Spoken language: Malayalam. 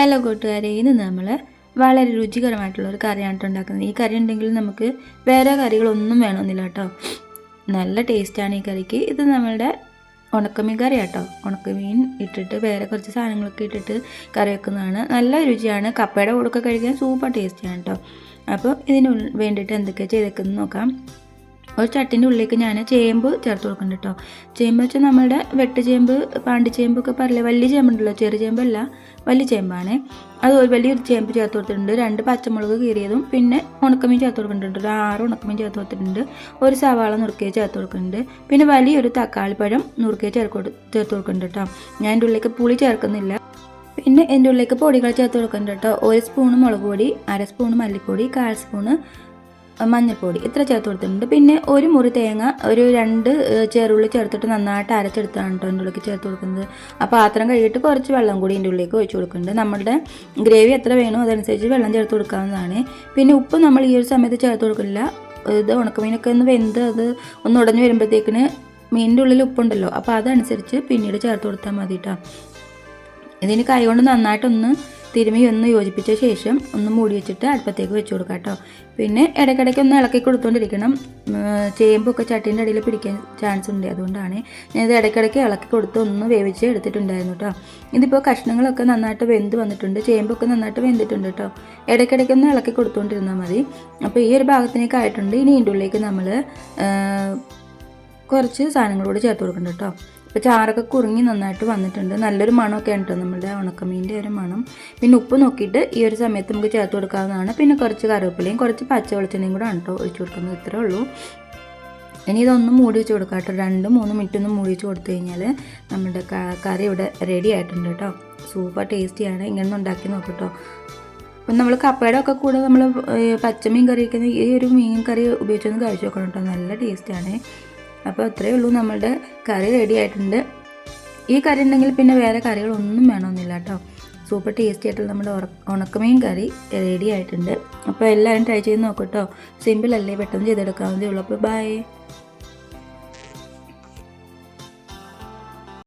ഹലോ കൂട്ടുകാരെ ഇന്ന് നമ്മൾ വളരെ രുചികരമായിട്ടുള്ള ഒരു കറിയാണ് ഉണ്ടാക്കുന്നത്. ഈ കറി ഉണ്ടെങ്കിൽ നമുക്ക് വേറെ കറികളൊന്നും വേണമെന്നില്ല കേട്ടോ. നല്ല ടേസ്റ്റാണ് ഈ കറിക്ക്. ഇത് നമ്മളുടെ ഉണക്കമീൻ കറി കേട്ടോ. ഉണക്കമീൻ ഇട്ടിട്ട് വേറെ കുറച്ച് സാധനങ്ങളൊക്കെ ഇട്ടിട്ട് കറി വെക്കുന്നതാണ്. നല്ല രുചിയാണ്. കപ്പയുടെ കൂടെ കഴിക്കാൻ സൂപ്പർ ടേസ്റ്റിയാണ് കേട്ടോ. അപ്പോൾ ഇതിന് വേണ്ടിയിട്ട് എന്തൊക്കെയാണ് ചെയ്തേക്കുന്നത് നോക്കാം. ഒരു ചട്ടിന്റെ ഉള്ളിലേക്ക് ഞാൻ ചേമ്പ് ചേർത്ത് കൊടുക്കുന്നുണ്ട് കേട്ടോ ചേമ്പ് വെച്ചാൽ നമ്മളുടെ വെട്ട് ചേമ്പ് പാണ്ടി ചേമ്പൊക്കെ പറയില്ല വലിയ ചേമ്പുണ്ടല്ലോ ചെറിയ ചേമ്പല്ല വലിയ ചേമ്പാണ്. അത് ഒരു വലിയൊരു ചേമ്പ് ചേർത്ത് കൊടുത്തിട്ടുണ്ട്. രണ്ട് പച്ചമുളക് കീറിയതും പിന്നെ ഉണക്കമീൻ ചേർത്ത് കൊടുക്കുന്നുണ്ട് ഒരു ആറ് ഉണക്കമീൻ ചേർത്ത് കൊടുത്തിട്ടുണ്ട്. ഒരു സവാള നുറുക്കിയ ചേർത്ത് കൊടുക്കുന്നുണ്ട്. പിന്നെ വലിയൊരു തക്കാളി പഴം നുറുക്കിയ ചേർത്ത് ചേർത്ത് കൊടുക്കുന്നുണ്ട് കേട്ടോ ഞാൻ എന്റെ ഉള്ളിലേക്ക് പുളി ചേർക്കുന്നില്ല. പിന്നെ എന്റെ ഉള്ളിലേക്ക് പൊടികൾ ചേർത്ത് കൊടുക്കുന്നുണ്ട് കേട്ടോ ഒരു സ്പൂണ് മുളക് പൊടി അര സ്പൂണ് മല്ലിപ്പൊടി കാൽ സ്പൂണ് മഞ്ഞൾപ്പൊടി. ഇത്ര ചേർത്ത് കൊടുത്തിട്ടുണ്ട്. പിന്നെ ഒരു മുറി തേങ്ങ ഒരു രണ്ട് ചെറുള്ളി ചേർത്തിട്ട് നന്നായിട്ട് അരച്ചെടുത്താണ് കേട്ടോ എന്റെ ഉള്ളിലേക്ക് ചേർത്ത് കൊടുക്കുന്നത്. ആ പാത്രം കഴുകിയിട്ട് കുറച്ച് വെള്ളം കൂടി എന്റെ ഉള്ളിലേക്ക് ഒഴിച്ച് കൊടുക്കുന്നുണ്ട്. നമ്മുടെ ഗ്രേവി എത്ര വേണോ അതനുസരിച്ച് വെള്ളം ചേർത്ത് കൊടുക്കാവുന്നതാണ്. പിന്നെ ഉപ്പ് നമ്മൾ ഈ ഒരു സമയത്ത് ചേർത്ത് കൊടുക്കില്ല. ഇത് ഉണക്കമീനൊക്കെ ഒന്ന് വെന്ത് അത് ഒന്ന് ഉടഞ്ഞു വരുമ്പോഴത്തേക്കിന് മീനിന്റെ ഉള്ളിൽ ഉപ്പുണ്ടല്ലോ അപ്പോൾ അതനുസരിച്ച് പിന്നീട് ചേർത്ത് കൊടുത്താൽ മതി കേട്ടോ ഇതിന് കൈ കൊണ്ട് നന്നായിട്ടൊന്ന് തിരുമ്മി ഒന്ന് യോജിപ്പിച്ച ശേഷം ഒന്ന് മൂടി വെച്ചിട്ട് അടുപ്പത്തേക്ക് വെച്ച് കൊടുക്കാം കേട്ടോ. പിന്നെ ഇടയ്ക്കിടയ്ക്ക് ഒന്ന് ഇളക്കി കൊടുത്തുകൊണ്ടിരിക്കണം ചേമ്പൊക്കെ ചട്ടീന്റെ അടിയിൽ പിടിക്കാൻ ചാൻസ് ഉണ്ട്. അതുകൊണ്ടാണ് ഞാൻ ഇത് ഇടയ്ക്കിടയ്ക്ക് ഇളക്കി കൊടുത്ത് ഒന്ന് വേവിച്ച് എടുത്തിട്ടുണ്ടായിരുന്നു കേട്ടോ. ഇതിപ്പോൾ കഷ്ണങ്ങളൊക്കെ നന്നായിട്ട് വെന്ത് വന്നിട്ടുണ്ട്. ചേമ്പൊക്കെ നന്നായിട്ട് വെന്തിട്ടുണ്ട് കേട്ടോ. ഇടയ്ക്കിടയ്ക്ക് ഒന്ന് ഇളക്കി കൊടുത്തുകൊണ്ടിരുന്നാൽ മതി. അപ്പോൾ ഈ ഒരു ഭാഗത്തിനേക്ക് ആയിട്ടുണ്ട്. ഇനി ഇതിന്റെ ഉള്ളിലേക്ക് നമ്മൾ കുറച്ച് സാധനങ്ങളോട് ചേർത്ത് കൊടുക്കുന്നുണ്ട് കേട്ടോ. ഇപ്പോൾ ചാറൊക്കെ കുറുങ്ങി നന്നായിട്ട് വന്നിട്ടുണ്ട്. നല്ലൊരു മണമൊക്കെ ഉണ്ട് നമ്മുടെ ഉണക്കമീന്റെ ഒരു മണം. പിന്നെ ഉപ്പ് നോക്കിയിട്ട് ഈ ഒരു സമയത്ത് നമുക്ക് ചേർത്ത് കൊടുക്കാവുന്നതാണ്. പിന്നെ കുറച്ച് കറിവേപ്പിലയും കുറച്ച് പച്ച വെളിച്ചെണ്ണയും കൂടെ ആണ് കേട്ടോ ഒഴിച്ച് കൊടുക്കുന്നത്. ഇത്രേ ഉള്ളൂ. ഇനി ഇതൊന്നും മൂടി വെച്ച് കൊടുക്കാം കേട്ടോ. രണ്ട് മൂന്ന് മിനിറ്റ് ഒന്ന് മൂടി വെച്ച് കൊടുത്തു കഴിഞ്ഞാൽ നമ്മുടെ കറി ഇവിടെ റെഡി ആയിട്ടുണ്ട് കേട്ടോ. സൂപ്പർ ടേസ്റ്റിയാണ് ഇങ്ങനെ ഉണ്ടാക്കി നോക്കട്ടോ അപ്പം നമ്മൾ കപ്പയുടെ ഒക്കെ കൂടെ നമ്മൾ പച്ചമീൻ കറി വയ്ക്കുന്ന ഈ ഒരു മീൻ കറി ഉപയോഗിച്ചൊന്ന് കഴിച്ച് നോക്കണം കേട്ടോ നല്ല ടേസ്റ്റാണ് അപ്പോൾ അത്രയേ ഉള്ളൂ നമ്മളുടെ കറി റെഡി ആയിട്ടുണ്ട്. ഈ കറി ഉണ്ടെങ്കിൽ പിന്നെ വേറെ കറികളൊന്നും വേണമെന്നില്ല കേട്ടോ. സൂപ്പർ ടേസ്റ്റി ആയിട്ടുള്ള നമ്മുടെ ഉണക്കമീൻ കറി റെഡി ആയിട്ടുണ്ട്. അപ്പോൾ എല്ലാവരും ട്രൈ ചെയ്ത് നോക്കട്ടോ സിമ്പിൾ അല്ലേ? പെട്ടെന്ന് ചെയ്തെടുക്കാവുന്നതേ ഉള്ളൂ. അപ്പോൾ ബൈ